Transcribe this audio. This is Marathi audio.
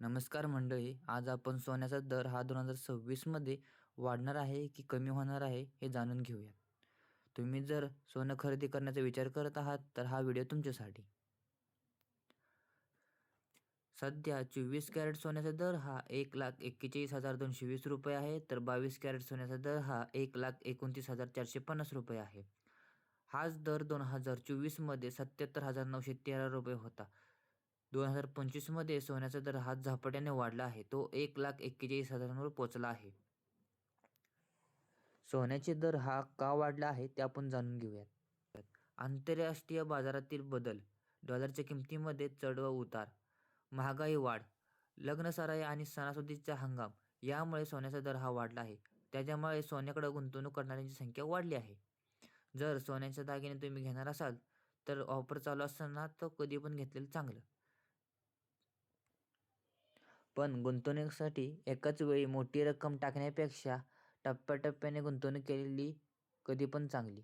नमस्कार मंडळी आज आपण सोन्याचा दर हा दोन हजार सव्वीसमध्ये वाढणार आहे की कमी होणार आहे हे जाणून घेऊयात तुम्ही जर सोनं खरेदी करण्याचा विचार करत आहात तर हा व्हिडिओ तुमच्यासाठी. सध्या चोवीस कॅरेट सोन्याचा दर हा एक लाख एक्केचाळीस हजार दोनशे वीस रुपये आहे तर बावीस कॅरेट सोन्याचा दर हा एक लाख एकोणतीस हजार चारशे पन्नास रुपये आहे. हाच दर दोन हजार चोवीसमध्ये सत्याहत्तर हजार नऊशे तेरा रुपये होता. दोन हजार पंचवीसमध्ये सोन्याचा दर हा झपाट्याने वाढला आहे. तो एक लाख एक्केचाळीस हजारांवर पोचला आहे. सोन्याचे दर हा का वाढला आहे ते आपण जाणून घेऊयात. आंतरराष्ट्रीय बाजारातील बदल डॉलरच्या किमतीमध्ये चढ व उतार महागाई वाढ लग्नसराई आणि सणासुदीचा हंगाम यामुळे सोन्याचा दर हा वाढला आहे. त्याच्यामुळे सोन्याकडे गुंतवणूक करणाऱ्यांची संख्या वाढली आहे. जर सोन्याचे दागिने तुम्ही घेणार असाल तर ऑफर चालू असताना तर कधी पण घेतलेलं चांगलं. पण गुंतवणुकीसाठी एकाच वेळी मोठी रक्कम टाकण्यापेक्षा टप्प्याटप्प्याने गुंतवणूक केलेली कधी पण चांगली.